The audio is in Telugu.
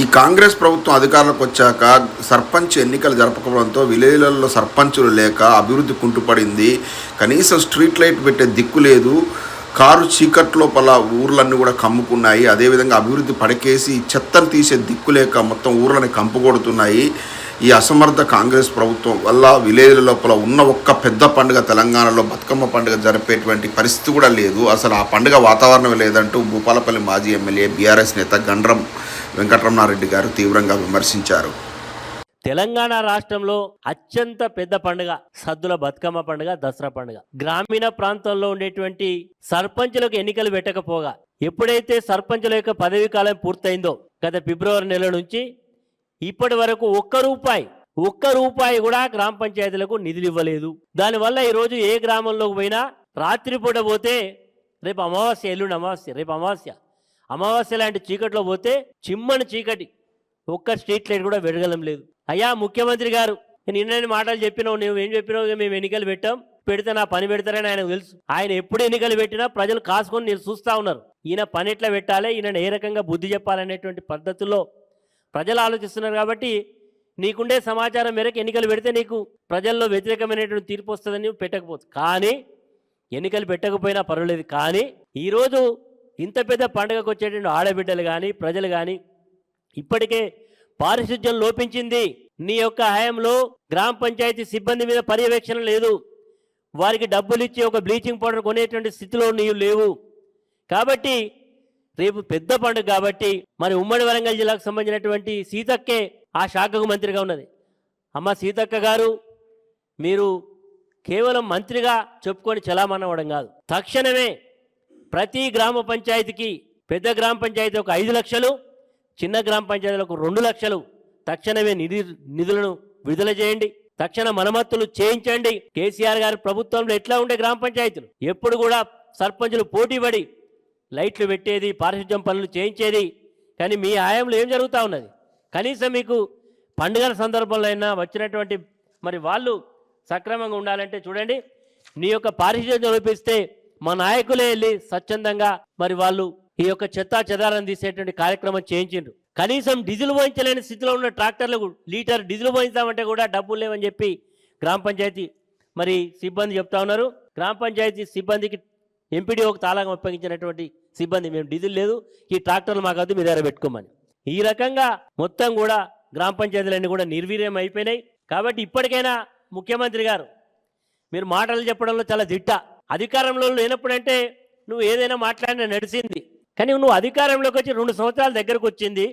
ఈ కాంగ్రెస్ ప్రభుత్వం అధికారంలోకి వచ్చాక సర్పంచ్ ఎన్నికలు జరపకపోవడంతో విలేజ్లలో సర్పంచులు లేక అభివృద్ధి కుంటుపడింది. కనీసం స్ట్రీట్ లైట్ పెట్టే దిక్కు లేదు. కారు చీకట్లో పల ఊర్లన్నీ కూడా కమ్ముకున్నాయి. అదేవిధంగా అభివృద్ధి పడకేసి చెత్తను తీసే దిక్కు లేక మొత్తం ఊర్లని కంపుకొడుతున్నాయి ఈ అసమర్థ కాంగ్రెస్ ప్రభుత్వం వల్ల విలేజ్ల లోపల ఉన్న ఒక్క పెద్ద పండుగ తెలంగాణలో బతుకమ్మ పండుగ జరిపేటువంటి పరిస్థితి కూడా లేదు. అసలు ఆ పండుగ వాతావరణం లేదంటూ భూపాలపల్లి మాజీ ఎమ్మెల్యే బీఆర్ఎస్ నేత గండ్రం వెంకటరమణారెడ్డి గారు తీవ్రంగా విమర్శించారు. తెలంగాణ రాష్ట్రంలో అత్యంత పెద్ద పండుగ సద్దుల బతుకమ్మ పండుగ దసరా పండుగ. గ్రామీణ ప్రాంతాల్లో ఉండేటువంటి సర్పంచులకు ఎన్నికలు పెట్టకపోగా ఎప్పుడైతే సర్పంచుల యొక్క పదవీ కాలం పూర్తయిందో గత ఫిబ్రవరి నెల నుంచి ఇప్పటి వరకు ఒక్క రూపాయి ఒక్క రూపాయి కూడా గ్రామ పంచాయతీలకు నిధులు ఇవ్వలేదు. దానివల్ల ఈరోజు ఏ గ్రామంలోకి పోయినా రాత్రిపూట పోతే రేపు అమావాస్య ఎల్లుండి అమావాస్య రేపు అమావాస్య. అమావాస్య లాంటి చీకట్లో పోతే చిమ్మని చీకటి. ఒక్క స్ట్రీట్ లైట్ కూడా వెడగలం లేదు. అయ్యా ముఖ్యమంత్రి గారు నిన్న మాటలు చెప్పినావు నువ్వు ఏం చెప్పినావు ఇక మేము ఎన్నికలు పెట్టాం. పెడితే నా పని పెడతారని ఆయనకు తెలుసు. ఆయన ఎప్పుడు ఎన్నికలు పెట్టినా ప్రజలు కాసుకొని నేను చూస్తా ఉన్నారు. ఈయన పని ఎట్లా పెట్టాలి? ఈయన ఏ రకంగా బుద్ధి చెప్పాలనేటువంటి పద్ధతుల్లో ప్రజలు ఆలోచిస్తున్నారు కాబట్టి నీకుండే సమాచారం మేరకు ఎన్నికలు పెడితే నీకు ప్రజల్లో వ్యతిరేకమైనటువంటి తీర్పు వస్తుందని నువ్వు కానీ ఎన్నికలు పెట్టకపోయినా పర్వాలేదు. కానీ ఈరోజు ఇంత పెద్ద పండుగకు వచ్చేటువంటి ఆడబిడ్డలు కానీ ప్రజలు కానీ ఇప్పటికే పారిశుధ్యం లోపించింది. నీ యొక్క హయాంలో గ్రామ పంచాయతీ సిబ్బంది మీద పర్యవేక్షణ లేదు. వారికి డబ్బులు ఇచ్చి ఒక బ్లీచింగ్ పౌడర్ కొనేటువంటి స్థితిలో నీవు లేవు. కాబట్టి రేపు పెద్ద పండుగ కాబట్టి మరి ఉమ్మడి వరంగల్ జిల్లాకు సంబంధించినటువంటి సీతక్కే ఆ శాఖకు మంత్రిగా ఉన్నది. అమ్మ సీతక్క గారు మీరు కేవలం మంత్రిగా చెప్పుకొని చలామణవడం కాదు. తక్షణమే ప్రతి గ్రామ పంచాయతీకి పెద్ద గ్రామ పంచాయతీ ఒక ఐదు లక్షలు చిన్న గ్రామ పంచాయతీలకు రెండు లక్షలు. తక్షణమే నిధి నిధులను విడుదల చేయండి. తక్షణ మరమ్మతులు చేయించండి. కేసీఆర్ గారి ప్రభుత్వంలో ఎట్లా ఉండే గ్రామ పంచాయతీలు? ఎప్పుడు కూడా సర్పంచులు పోటీపడి లైట్లు పెట్టేది పారిశుద్ధ్యం పనులు చేయించేది. కానీ మీ ఆయంలో ఏం జరుగుతూ ఉన్నది? కనీసం మీకు పండుగల సందర్భంలో అయినా వచ్చినటువంటి మరి వాళ్ళు సక్రమంగా ఉండాలంటే చూడండి నీ యొక్క పారిశుధ్యం చూపిస్తే మా నాయకులే వెళ్ళి స్వచ్ఛందంగా మరి వాళ్ళు ఈ యొక్క చెత్త చెదారం తీసేటువంటి కార్యక్రమం చేయించిండ్రు. కనీసం డీజిల్ పోయించలేని స్థితిలో ఉన్న ట్రాక్టర్లు లీటర్ డీజిల్ పోయించామంటే కూడా డబ్బులు లేవని చెప్పి గ్రామ పంచాయతీ మరి సిబ్బంది చెప్తా ఉన్నారు. గ్రామ పంచాయతీ సిబ్బందికి ఎంపీడీ ఒక అప్పగించినటువంటి సిబ్బంది మేము డీజిల్ లేదు ఈ ట్రాక్టర్లు మాకు వద్దు మీ దగ్గర పెట్టుకోమని. ఈ రకంగా మొత్తం కూడా గ్రామ పంచాయతీలన్నీ కూడా నిర్వీర్యం అయిపోయినాయి. కాబట్టి ఇప్పటికైనా ముఖ్యమంత్రి గారు మీరు మాటలు చెప్పడంలో చాలా దిట్ట. అధికారంలో లేనప్పుడంటే నువ్వు ఏదైనా మాట్లాడినా నడిచింది. కానీ నువ్వు అధికారంలోకి వచ్చి రెండు సంవత్సరాల దగ్గరకు వచ్చింది.